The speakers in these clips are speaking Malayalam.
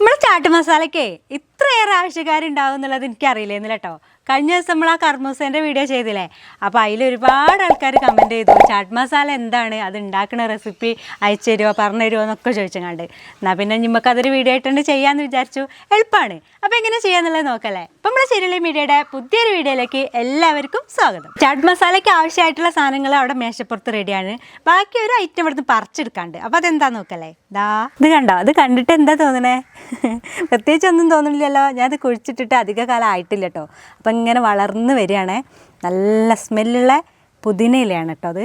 നമ്മളെ ചാട്ട് മസാലക്കേ ഇത്രയേറെ ആവശ്യക്കാരുണ്ടാവും എന്നുള്ളത് എനിക്കറിയില്ലായിരുന്നു കേട്ടോ. കഴിഞ്ഞ ദിവസം നമ്മൾ ആ കർമ്മസേന്റെ വീഡിയോ ചെയ്തില്ലേ? അപ്പോൾ അതിൽ ഒരുപാട് ആൾക്കാർ കമന്റ് ചെയ്തു. ചാട്ട് മസാല എന്താണ്? അത് ഉണ്ടാക്കുന്ന റെസിപ്പി അയച്ചു തരുമോ പറഞ്ഞു തരുമോ എന്നൊക്കെ ചോദിച്ചങ്ങാണ്ട്. എന്നാൽ പിന്നെ നമുക്ക് അതൊരു വീഡിയോ ആയിട്ടുണ്ട് ചെയ്യാമെന്ന് വിചാരിച്ചു. എളുപ്പമാണ് അപ്പോൾ എങ്ങനെ ചെയ്യാന്നുള്ളത് നോക്കല്ലേ? അപ്പോൾ നമ്മുടെ ശരിയുള്ള മീഡിയയുടെ പുതിയൊരു വീഡിയോയിലേക്ക് എല്ലാവർക്കും സ്വാഗതം. ചാട്ട് മസാലയ്ക്ക് ആവശ്യമായിട്ടുള്ള സാധനങ്ങൾ അവിടെ മേശപ്പുറത്ത് റെഡിയാണ് ബാക്കി ഒരു ഐറ്റം ഇവിടുന്ന് പറിച്ചെടുക്കാണ്ട്. അപ്പോൾ അതെന്താ നോക്കല്ലേ? ദാ ഇത് കണ്ടോ? അത് കണ്ടിട്ട് എന്താ തോന്നണേ? പ്രത്യേകിച്ച് ഒന്നും തോന്നുന്നില്ലല്ലോ ഞാനത് കുഴിച്ചിട്ടിട്ട് അധിക കാലം ആയിട്ടില്ല കേട്ടോ അപ്പം ഇങ്ങനെ വളർന്ന് വരികയാണേ. നല്ല സ്മെല്ലുള്ള പുതിനയിലയാണ് കേട്ടോ അത്.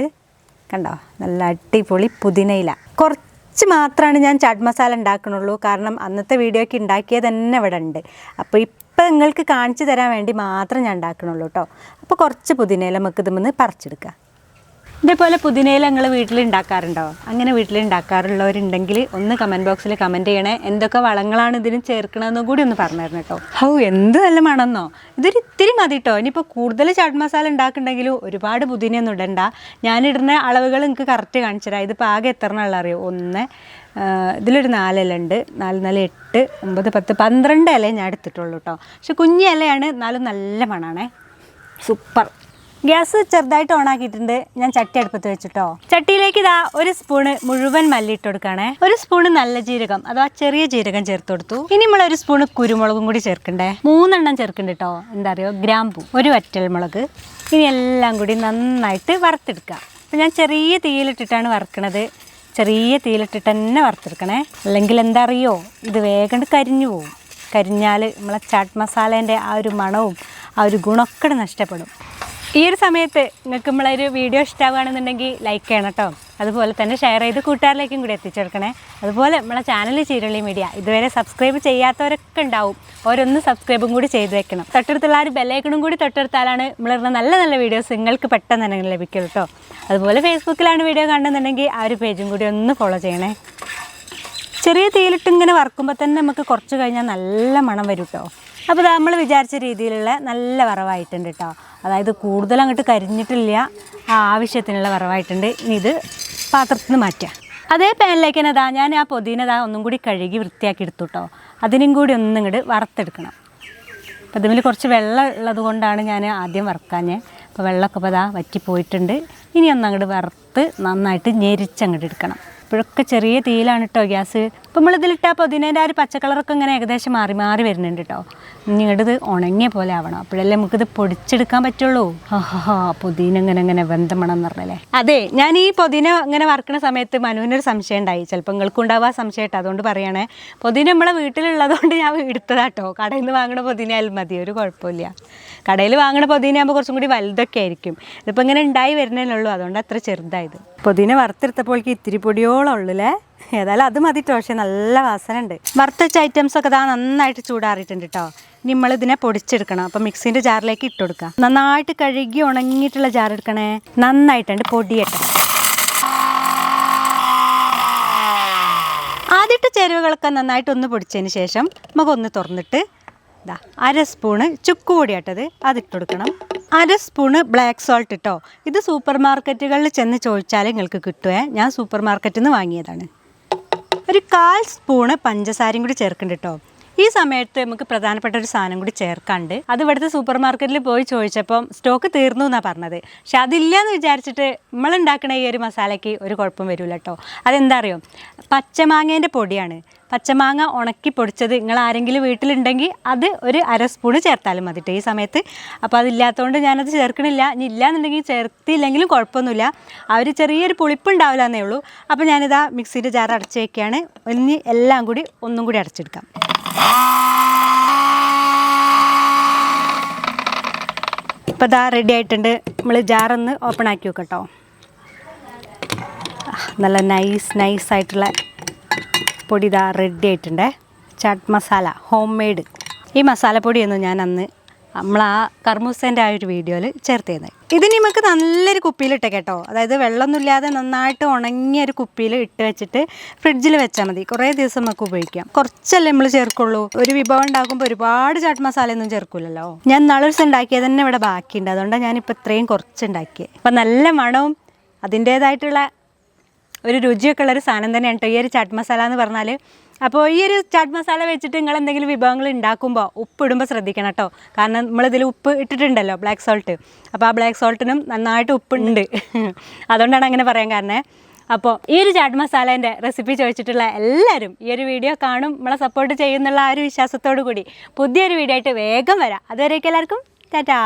കണ്ടോ? നല്ല അടിപൊളി പുതിനയില. കുറച്ച് മാത്രമാണ് ഞാൻ ചാട്ട് മസാല ഉണ്ടാക്കണുള്ളൂ. കാരണം അന്നത്തെ വീഡിയോയ്ക്ക് ഉണ്ടാക്കിയത് തന്നെ ഇവിടെ ഉണ്ട്. അപ്പോൾ ഇപ്പം നിങ്ങൾക്ക് കാണിച്ചു തരാൻ വേണ്ടി മാത്രം ഞാൻ ഉണ്ടാക്കണുള്ളൂ കേട്ടോ അപ്പോൾ കുറച്ച് പുതിനയില നമുക്ക് ഇതുമെന്ന് പറിച്ചെടുക്കാം. ഇതേപോലെ പുതിനയില നിങ്ങൾ വീട്ടിൽ ഉണ്ടാക്കാറുണ്ടോ അങ്ങനെ വീട്ടിൽ ഉണ്ടാക്കാറുള്ളവരുണ്ടെങ്കിൽ ഒന്ന് കമന്റ് ബോക്സിൽ കമന്റ് ചെയ്യണേ. എന്തൊക്കെ വളങ്ങളാണ് ഇതിന് ചേർക്കണമെന്നും കൂടി ഒന്ന് പറഞ്ഞു തരണം കേട്ടോ. ഹൗ എന്ത് നല്ല മണമെന്നോ ഇതൊരു ഇത്തിരി മതി കേട്ടോ ഇനിയിപ്പോൾ കൂടുതൽ ചാട്ട് മസാല ഉണ്ടാക്കുന്നുണ്ടെങ്കിലും ഒരുപാട് പുതിനയൊന്നും ഇടണ്ട. ഞാനിടുന്ന അളവുകൾ നിങ്ങൾക്ക് കറക്റ്റ് കാണിച്ചു തരാം. ഇതിപ്പോൾ ആകെ എത്ര നാളെ അറിയോ? ഒന്ന് ഇതിലൊരു നാലില ഉണ്ട് നാല് നാല് എട്ട് ഒമ്പത് പത്ത് പന്ത്രണ്ട് ഇല ഞാൻ എടുത്തിട്ടുള്ളൂ കേട്ടോ പക്ഷെ കുഞ്ഞി ഇലയാണ് എന്നാലും നല്ല മണാണേ. സൂപ്പർ. ഗ്യാസ് ചെറുതായിട്ട് ഓൺ ആക്കിയിട്ടുണ്ട്. ഞാൻ ചട്ടി അടുപ്പത്ത് വെച്ചിട്ടോ. ചട്ടിയിലേക്ക് ഇതാ ഒരു സ്പൂണ് മുഴുവൻ മല്ലി ഇട്ട് കൊടുക്കണേ. ഒരു സ്പൂണ് നല്ല ജീരകം അഥവാ ചെറിയ ജീരകം ചേർത്ത് കൊടുത്തു. ഇനി നമ്മൾ ഒരു സ്പൂണ് കുരുമുളകും കൂടി ചേർക്കണ്ടേ. മൂന്നെണ്ണം ചേർക്കുന്നുണ്ട് കേട്ടോ എന്താ പറയുക ഗ്രാമ്പു ഒരു വറ്റൽ മുളക്. ഇനി എല്ലാം കൂടി നന്നായിട്ട് വറുത്തെടുക്കുക അപ്പം ഞാൻ ചെറിയ തീയിലിട്ടിട്ടാണ് വറുക്കണത്. ചെറിയ തീയിലിട്ടിട്ട് തന്നെ വറുത്തെടുക്കണേ. അല്ലെങ്കിൽ എന്താ അറിയോ? ഇത് വേഗം കരിഞ്ഞു പോകും കരിഞ്ഞാൽ നമ്മളെ ചാട്ട് മസാലേന്റെ ആ ഒരു മണവും ആ ഒരു ഗുണമൊക്കെ നഷ്ടപ്പെടും. ഈ ഒരു സമയത്ത് നിങ്ങൾക്ക് നമ്മളൊരു വീഡിയോ ഇഷ്ടമാവുകയാണെന്നുണ്ടെങ്കിൽ ലൈക്ക് ചെയ്യണം കേട്ടോ അതുപോലെ തന്നെ ഷെയർ ചെയ്ത് കൂട്ടുകാരിലേക്കും കൂടി എത്തിച്ചെടുക്കണേ അതുപോലെ നമ്മളെ ചാനൽ ചീരളി മീഡിയ ഇതുവരെ സബ്സ്ക്രൈബ് ചെയ്യാത്തവരൊക്കെ ഉണ്ടാവും. ഓരോന്ന് സബ്സ്ക്രൈബും കൂടി ചെയ്ത് വെക്കണം. തൊട്ടടുത്തുള്ള ആ ഒരു ബെല്ലൈക്കണും കൂടി തൊട്ടടുത്താലാണ് നമ്മളിടുന്ന നല്ല നല്ല വീഡിയോസ് നിങ്ങൾക്ക് പെട്ടെന്ന് തന്നെ ലഭിക്കുള്ളൂ കേട്ടോ അതുപോലെ ഫേസ്ബുക്കിലാണ് വീഡിയോ കാണുന്നുണ്ടെങ്കിൽ ആ ഒരു പേജും കൂടി ഒന്ന് ഫോളോ ചെയ്യണേ. ചെറിയ തീയിലിട്ട് ഇങ്ങനെ വറക്കുമ്പോൾ തന്നെ നമുക്ക് കുറച്ച് കഴിഞ്ഞാൽ നല്ല മണം വരും കേട്ടോ അപ്പോൾ നമ്മൾ വിചാരിച്ച രീതിയിലുള്ള നല്ല വറവായിട്ടുണ്ട് കേട്ടോ അതായത് കൂടുതൽ അങ്ങോട്ട് കരിഞ്ഞിട്ടില്ല. ആവശ്യത്തിനുള്ള വറവായിട്ടുണ്ട്. ഇനി ഇത് പാത്രത്തിൽ നിന്ന് മാറ്റുക അതേ പാനിലേക്ക് തന്നെ അതാ ഞാൻ ആ പൊതിനതാ ഒന്നും കൂടി കഴുകി വൃത്തിയാക്കി എടുത്തു കേട്ടോ അതിനും കൂടി ഒന്നും ഇങ്ങോട്ട് വറുത്തെടുക്കണം. അപ്പോൾ ഇതിൽ കുറച്ച് വെള്ളം ഉള്ളത് കൊണ്ടാണ് ഞാൻ ആദ്യം വറുക്കാഞ്ഞേ. അപ്പോൾ വെള്ളമൊക്കെ ഇപ്പോൾ അതാ വറ്റിപ്പോയിട്ടുണ്ട്. ഇനി ഒന്ന് അങ്ങോട്ട് വറുത്ത് നന്നായിട്ട് ഞെരിച്ചങ്ങോട്ട് എടുക്കണം. ഇപ്പോഴൊക്കെ ചെറിയ തീയിലാണ് കേട്ടോ ഗ്യാസ്. ഇപ്പം നമ്മളിതിലിട്ടാൽ പുതിനേന്റെ ആ ഒരു പച്ചക്കളറൊക്കെ ഇങ്ങനെ ഏകദേശം മാറി മാറി വരുന്നുണ്ട് കേട്ടോ ഇങ്ങോട്ടത് ഉണങ്ങിയ പോലെ ആവണം. അപ്പോഴല്ലേ നമുക്കിത് പൊടിച്ചെടുക്കാൻ പറ്റുള്ളൂ. ഹാ പുതിന ഇങ്ങനെ ഇങ്ങനെ ബന്ധമണം എന്ന് പറഞ്ഞല്ലേ അതെ ഞാൻ ഈ പുതിന ഇങ്ങനെ വറക്കുന്ന സമയത്ത് മനുവിനൊരു സംശയം ഉണ്ടായി. ചിലപ്പോൾ നിങ്ങൾക്ക് ഉണ്ടാവുക കേട്ടോ അതുകൊണ്ട് പറയണേ പുതിന നമ്മളെ വീട്ടിലുള്ളതുകൊണ്ട് ഞാൻ എടുത്തതാട്ടോ കടയിൽ നിന്ന് വാങ്ങണ പുതിനയാലും മതി ഒരു കുഴപ്പമില്ല. കടയിൽ വാങ്ങണ പുതിനയാകുമ്പോൾ കുറച്ചും കൂടി വലുതൊക്കെ ആയിരിക്കും. ഇതിപ്പോൾ ഇങ്ങനെ ഉണ്ടായി വരുന്നതിനുള്ളൂ അതുകൊണ്ട് അത്ര ചെറുതായത്. പുതിന വറുത്തെടുത്തപ്പോഴേക്ക് ഇത്തിരി പൊടിയോളം ഉള്ളൂല്ലേ ഏതായാലും അത് മതിട്ടോ പക്ഷെ നല്ല വാസന ഉണ്ട് വറുത്തച്ച ഐറ്റംസ് ഒക്കെ ഇതാ നന്നായിട്ട് ചൂടാറിയിട്ടുണ്ട് കേട്ടോ നമ്മൾ ഇതിനെ പൊടിച്ചെടുക്കണം. അപ്പം മിക്സിന്റെ ജാറിലേക്ക് ഇട്ട് കൊടുക്കുക നന്നായിട്ട് കഴുകി ഉണങ്ങിയിട്ടുള്ള ജാർ എടുക്കണേ. നന്നായിട്ടുണ്ട് പൊടിയട്ടെ. ആദ്യത്തെ ചേരുവകളൊക്കെ നന്നായിട്ട് ഒന്ന് പൊടിച്ചതിന് ശേഷം നമുക്കൊന്ന് തുറന്നിട്ട് ഇതാ അര സ്പൂണ് ചുക്ക് പൊടിയാട്ടത് ഇട്ട് കൊടുക്കണം അര സ്പൂണ് ബ്ലാക്ക് സോൾട്ട് ഇട്ടോ. ഇത് സൂപ്പർ മാർക്കറ്റുകളിൽ ചെന്ന് ചോദിച്ചാൽ നിങ്ങൾക്ക് കിട്ടുമേ ഞാൻ സൂപ്പർ മാർക്കറ്റിൽ നിന്ന് വാങ്ങിയതാണ്. ഒരു കാൽ സ്പൂണ് പഞ്ചസാരയും കൂടി ചേർക്കുന്നുണ്ട് കേട്ടോ ഈ സമയത്ത് നമുക്ക് പ്രധാനപ്പെട്ട ഒരു സാധനം കൂടി ചേർക്കാണ്ട് അത് ഇവിടുത്തെ സൂപ്പർ മാർക്കറ്റിൽ പോയി ചോദിച്ചപ്പം സ്റ്റോക്ക് തീർന്നു എന്നാണ് പറഞ്ഞത്. പക്ഷെ അതില്ലയെന്ന് വിചാരിച്ചിട്ട് നമ്മൾ ഉണ്ടാക്കുന്ന ഈ ഒരു മസാലയ്ക്ക് ഒരു കുഴപ്പം വരില്ല കേട്ടോ അതെന്താ അറിയോ പച്ചമാങ്ങേന്റെ പൊടിയാണ്. പച്ചമാങ്ങ ഉണക്കി പൊടിച്ചത് നിങ്ങൾ ആരെങ്കിലും വീട്ടിലുണ്ടെങ്കിൽ അത് ഒരു അര സ്പൂണ് ചേർത്താലും മതി ഈ സമയത്ത്. അപ്പോൾ അതില്ലാത്തതുകൊണ്ട് ഞാനത് ചേർക്കണില്ല. ഇനി ഇല്ലാന്നുണ്ടെങ്കിൽ ചേർത്തില്ലെങ്കിലും കുഴപ്പമൊന്നുമില്ല. ആ ഒരു ചെറിയൊരു പുളിപ്പുണ്ടാവില്ല എന്നേ ഉള്ളൂ. അപ്പോൾ ഞാനിതാ മിക്സിന്റെ ജാർ അടച്ച് വയ്ക്കുകയാണ് ഇനി എല്ലാം കൂടി ഒന്നും കൂടി അടച്ചെടുക്കാം. ഇപ്പോൾ ഇതാ റെഡി ആയിട്ടുണ്ട് നമ്മൾ ജാറൊന്ന് ഓപ്പൺ ആക്കി വെക്കട്ടോ നല്ല നൈസ് നൈസ് ആയിട്ടുള്ള പൊടി ഇതാ റെഡി ആയിട്ടുണ്ടേ. ചാട്ട് മസാല ഹോം മെയ്ഡ് ഈ മസാലപ്പൊടിയൊന്നും ഞാൻ അന്ന് നമ്മൾ ആ കർമ്മൂസേന്റെ ആ ഒരു വീഡിയോയിൽ ചേർത്തിരുന്നത്. ഇതിന് നമുക്ക് നല്ലൊരു കുപ്പിയിലിട്ടേ കേട്ടോ. അതായത് വെള്ളമൊന്നുമില്ലാതെ നന്നായിട്ട് ഉണങ്ങിയ ഒരു കുപ്പിയിൽ ഇട്ട് വെച്ചിട്ട് ഫ്രിഡ്ജിൽ വെച്ചാൽ മതി. കുറേ ദിവസം നമുക്ക് ഉപയോഗിക്കാം. കുറച്ചല്ലേ നമ്മൾ ചേർക്കുള്ളൂ. ഒരു വിഭവം ഉണ്ടാക്കുമ്പോൾ ഒരുപാട് ചാട്ട് മസാലയൊന്നും ചേർക്കില്ലല്ലോ ഞാൻ നാളെ ദിവസം ഉണ്ടാക്കിയത് തന്നെ ഇവിടെ ബാക്കിയുണ്ട്. അതുകൊണ്ടാണ് ഞാനിപ്പോൾ ഇത്രയും കുറച്ചുണ്ടാക്കിയത്. അപ്പം നല്ല മണവും അതിന്റേതായിട്ടുള്ള ഒരു രുചിയൊക്കെ ഉള്ളൊരു സാധനം തന്നെയാണ് കേട്ടോ. ഈ ഒരു ചാട്ട് മസാല എന്ന് പറഞ്ഞാൽ അപ്പോൾ ഈ ഒരു ചാട്ട് മസാല വെച്ചിട്ട് നിങ്ങൾ എന്തെങ്കിലും വിഭവങ്ങൾ ഉണ്ടാക്കുമ്പോൾ ഉപ്പ് ഇടുമ്പോൾ ശ്രദ്ധിക്കണം കേട്ടോ കാരണം നമ്മളിതിൽ ഉപ്പ് ഇട്ടിട്ടുണ്ടല്ലോ ബ്ലാക്ക് സോൾട്ട് അപ്പോൾ ആ ബ്ലാക്ക് സോൾട്ടിനും നന്നായിട്ട് ഉപ്പുണ്ട്. അതുകൊണ്ടാണ് അങ്ങനെ പറയാൻ കാരണേ. അപ്പോൾ ഈ ഒരു ചാട്ട് മസാലേന്റെ റെസിപ്പി ചോദിച്ചിട്ടുള്ള എല്ലാവരും ഈ ഒരു വീഡിയോ കാണും നമ്മളെ സപ്പോർട്ട് ചെയ്യുന്നുള്ള ആ ഒരു വിശ്വാസത്തോടു കൂടി പുതിയൊരു വീഡിയോ ആയിട്ട് വേഗം വരാം. അതുവരേക്കും എല്ലാവർക്കും ടാറ്റാ!